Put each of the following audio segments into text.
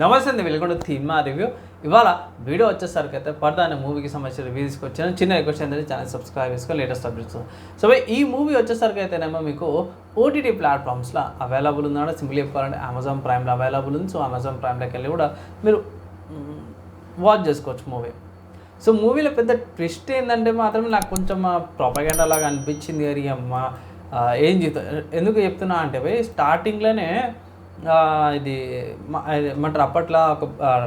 నమస్తే అండి వెళ్ళకుండా థీమా రివ్యూ. ఇవాళ వీడియో వచ్చేసరికి అయితే పర్దా అనే మూవీకి సంబంధించిన రివ్యూ తీసుకొచ్చాను. చిన్న రిక్వెస్ట్ ఏంటంటే ఛానల్ సబ్స్క్రైబ్ చేసుకొని లేటెస్ట్ అప్డేట్స్ సో ఈ మూవీ వచ్చేసరికి అయితేనేమో మీకు ఓటీటీ ప్లాట్ఫామ్స్లో అవైలబుల్ ఉందన్న సింగిల్ చెప్పుకోవాలంటే అమెజాన్ ప్రైమ్లో అవైలబుల్ ఉంది. సో అమెజాన్ ప్రైమ్లోకి వెళ్ళి కూడా మీరు వాచ్ చేసుకోవచ్చు మూవీ. సో మూవీలో పెద్ద ట్విస్ట్ ఏంటంటే మాత్రం నాకు కొంచెం ప్రొపగెండా లాగా అనిపించింది. అది అమ్మ ఏం చెప్తా ఎందుకు చెప్తున్నా అంటే స్టార్టింగ్లోనే ఇది మ- ఏమంటారు? అప్పట్లో ఒక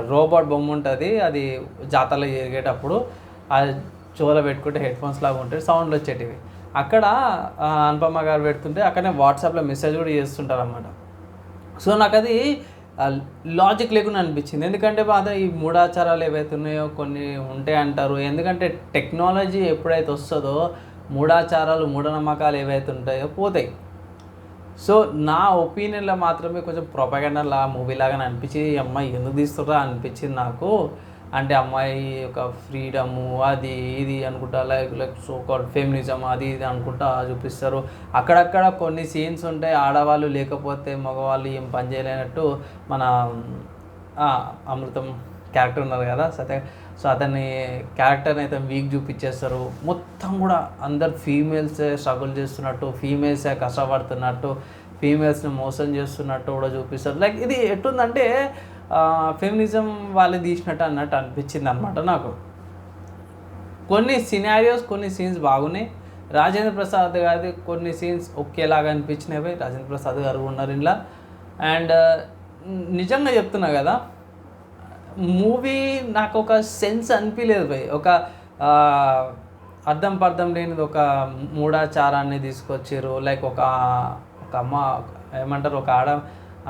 రోబోట్ బొమ్మ ఉంటుంది. అది జాతరలో జరిగేటప్పుడు అది చెవులో పెట్టుకుంటే హెడ్ ఫోన్స్ లాగా ఉంటాయి సౌండ్లు వచ్చేటివి. అక్కడ అనుపమ్మ అనుపమ గారు పెడుతుంటే అక్కడనే వాట్సాప్లో మెసేజ్ కూడా చేస్తుంటారు సో నాకు అది లాజిక్ లేకుండా అనిపించింది. ఎందుకంటే బాధ ఈ మూఢాచారాలు ఏవైతే ఉన్నాయో కొన్ని ఉంటాయి అంటారు. ఎందుకంటే టెక్నాలజీ ఎప్పుడైతే వస్తుందో మూఢాచారాలు మూఢనమ్మకాలు ఏవైతే ఉంటాయో పోతాయి. సో నా ఒపీనియన్లో మాత్రమే కొంచెం ప్రొపగండలా మూవీ లాగా అనిపించి ఈ అమ్మాయి ఎందుకు తీస్తుర్రా అనిపించింది నాకు. అంటే అమ్మాయి ఒక ఫ్రీడము అది ఇది అనుకుంటా like like so called feminism అది ఇది అనుకుంటా చూపిస్తారు. అక్కడక్కడ కొన్ని సీన్స్ ఉంటాయి ఆడవాళ్ళు లేకపోతే మగవాళ్ళు ఏం పని చేయలేనట్టు మన అమృతం క్యారెక్టర్ ఉన్నారు కదా సత్య సో అతన్ని క్యారెక్టర్ని అయితే వీక్ చూపించేస్తారు. మొత్తం కూడా అందరు ఫీమేల్సే స్ట్రగుల్ చేస్తున్నట్టు ఫీమేల్సే కష్టపడుతున్నట్టు ఫీమేల్స్ని మోసం చేస్తున్నట్టు కూడా చూపిస్తారు. లైక్ ఇది ఎట్టుందంటే ఫెమినిజం వాళ్ళు తీసినట్టు అన్నట్టు అనిపించింది అనమాట నాకు. కొన్ని సినారియోస్ కొన్ని సీన్స్ బాగున్నాయి. రాజేంద్ర ప్రసాద్ గారి కొన్ని సీన్స్ ఒకేలాగా అనిపించినవి. రాజేంద్ర ప్రసాద్ గారు ఉన్నారు ఇలా అండ్ నిజంగా చెప్తున్నా కదా మూవీ నాకు ఒక సెన్స్ అనిపించలేదు భయ్. ఒక అర్థం పర్థం లేనిది ఒక మూఢాచారాన్ని తీసుకొచ్చారు లైక్ ఒక ఒక అమ్మ ఏమంటారు ఒక ఆడ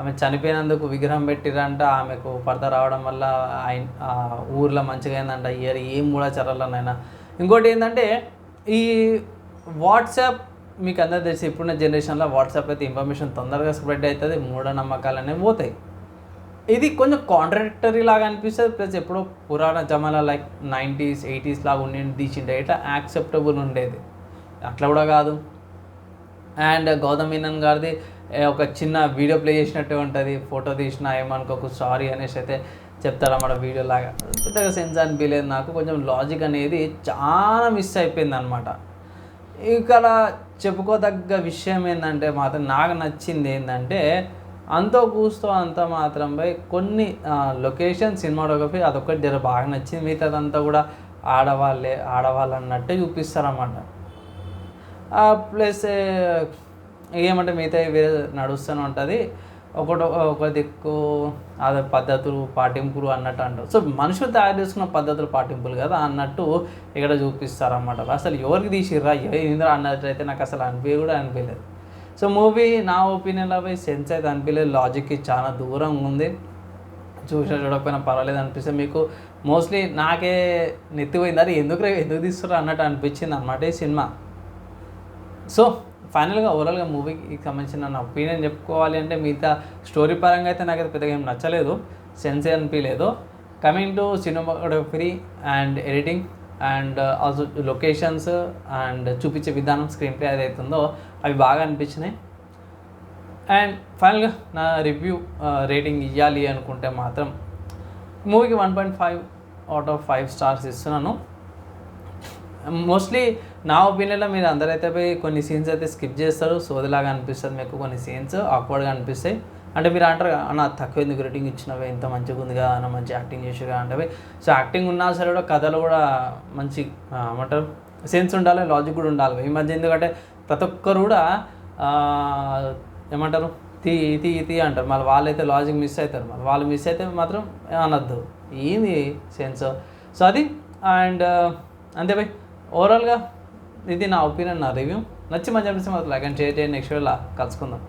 ఆమె చనిపోయినందుకు విగ్రహం పెట్టిరంట ఆమెకు పడత రావడం వల్ల ఆయన ఊర్లో మంచిగా అయిందంట. ఇయర్ ఏం మూఢాచారాలనైనా. ఇంకోటి ఏంటంటే ఈ వాట్సాప్ మీకు అందరు తెలిసి ఇప్పుడున్న జనరేషన్లో వాట్సాప్ అయితే ఇన్ఫర్మేషన్ తొందరగా స్ప్రెడ్ అవుతుంది మూఢనమ్మకాలు అనేవి పోతాయి. ఇది కొంచెం కాంట్రడిక్టరీ లాగా అనిపిస్తుంది. ప్లస్ ఎప్పుడో పురాణ జమాలా లైక్ నైంటీస్ ఎయిటీస్ లాగా ఉండి తీసిండే ఇట్లా యాక్సెప్టబుల్ ఉండేది. అట్లా కూడా కాదు. అండ్ గౌతమ్ మీనన్ గారిది ఒక చిన్న వీడియో ప్లే చేసినట్టే ఉంటుంది. ఫోటో తీసిన ఏమనుకోకు సారీ అనేసి అయితే చెప్తారన్నమాట వీడియో లాగా. పెద్దగా సెన్స్ అనిపించలేదు నాకు. కొంచెం లాజిక్ అనేది చాలా మిస్ అయిపోయింది అనమాట ఇక్కడ చెప్పుకోదగ్గ విషయం ఏంటంటే మాత్రం నాకు నచ్చింది ఏంటంటే అంతో కూస్తూ అంత మాత్రం పై కొన్ని లొకేషన్ సినిమాటోగ్రఫీ అదొకటి జర బాగా నచ్చింది. మిగతాదంతా కూడా ఆడవాళ్ళే ఆడవాళ్ళు అన్నట్టే చూపిస్తారన్నమాట ప్లస్ ఏమంటే మిగతా వేరే నడుస్తూనే ఉంటుంది. ఒకటి ఒక దిక్కు అదే పద్ధతులు పాటింపులు అన్నట్టు అంటారు. సో మనుషులు తయారు చేసుకున్న పద్ధతులు పాటింపులు కదా అన్నట్టు ఇక్కడ చూపిస్తారన్నమాట. అసలు ఎవరికి తీసిర్రా? ఇంద్ర అన్నట్టయితే నాకు అసలు అనిపి కూడా అనిపించలేదు సో మూవీ నా ఒపీనియన్లో పోయి సెన్స్ అయితే అనిపించలేదు లాజిక్కి చాలా దూరం ఉంది. చూసినా చూడకపోయినా పర్వాలేదు అనిపిస్తే మీకు మోస్ట్లీ నాకే నెత్తిపోయింది. అది ఎందుకు ఎందుకు తీస్తున్నారు అన్నట్టు అనిపించింది అనమాట ఈ సినిమా. సో ఫైనల్గా ఓవరాల్గా మూవీకి సంబంధించిన నా ఒపీనియన్ చెప్పుకోవాలి అంటే మిగతా స్టోరీ పరంగా అయితే నాకైతే పెద్దగా ఏం నచ్చలేదు. సెన్సే అనిపించలేదు coming to cinematography and editing and uh, also locations and చూపించే విధానం స్క్రీన్ ప్లే ఏదైతే ఉందో అవి బాగా అనిపించినాయి. అండ్ ఫైనల్గా నా రివ్యూ రేటింగ్ ఇవ్వాలి అనుకుంటే మాత్రం మూవీకి one point five out of five stars ఇస్తున్నాను. మోస్ట్లీ నా ఒపీనియన్లో మీరు అందరైతే పోయి కొన్ని సీన్స్ అయితే స్కిప్ చేస్తారు. సోదిలాగా అనిపిస్తుంది మీకు కొన్ని సీన్స్ ఆక్వర్డ్గా అనిపిస్తాయి. అంటే మీరు అంటారు అన్న తక్కువ ఎందుకు రేటింగ్ ఇచ్చినవే? ఇంత మంచిగా ఉంది కదా అన్న మంచి యాక్టింగ్ చేసిగా అంటే సో యాక్టింగ్ ఉన్నా సరే కూడా కథలు కూడా మంచి అంటారు ఏమంటారు సెన్స్ ఉండాలి లాజిక్ కూడా ఉండాలి. ఈ మధ్య ఎందుకంటే ప్రతి ఒక్కరు కూడా ఏమంటారు తీ తీ తీ అంటారు. మళ్ళీ వాళ్ళైతే లాజిక్ మిస్ అవుతారు మళ్ళీ వాళ్ళు మిస్ అయితే మాత్రం అనొద్దు. ఏంది సెన్స్ సో అది. అండ్ అంతే బై. ఓవరాల్గా ఇది నా ఒపీనియన్ నా రివ్యూ నచ్చి మంచి అనిపిస్తే మాత్రం లైక్ అండ్ షేర్ చేయండి. నెక్స్ట్ వేళ కలుసుకుందాం.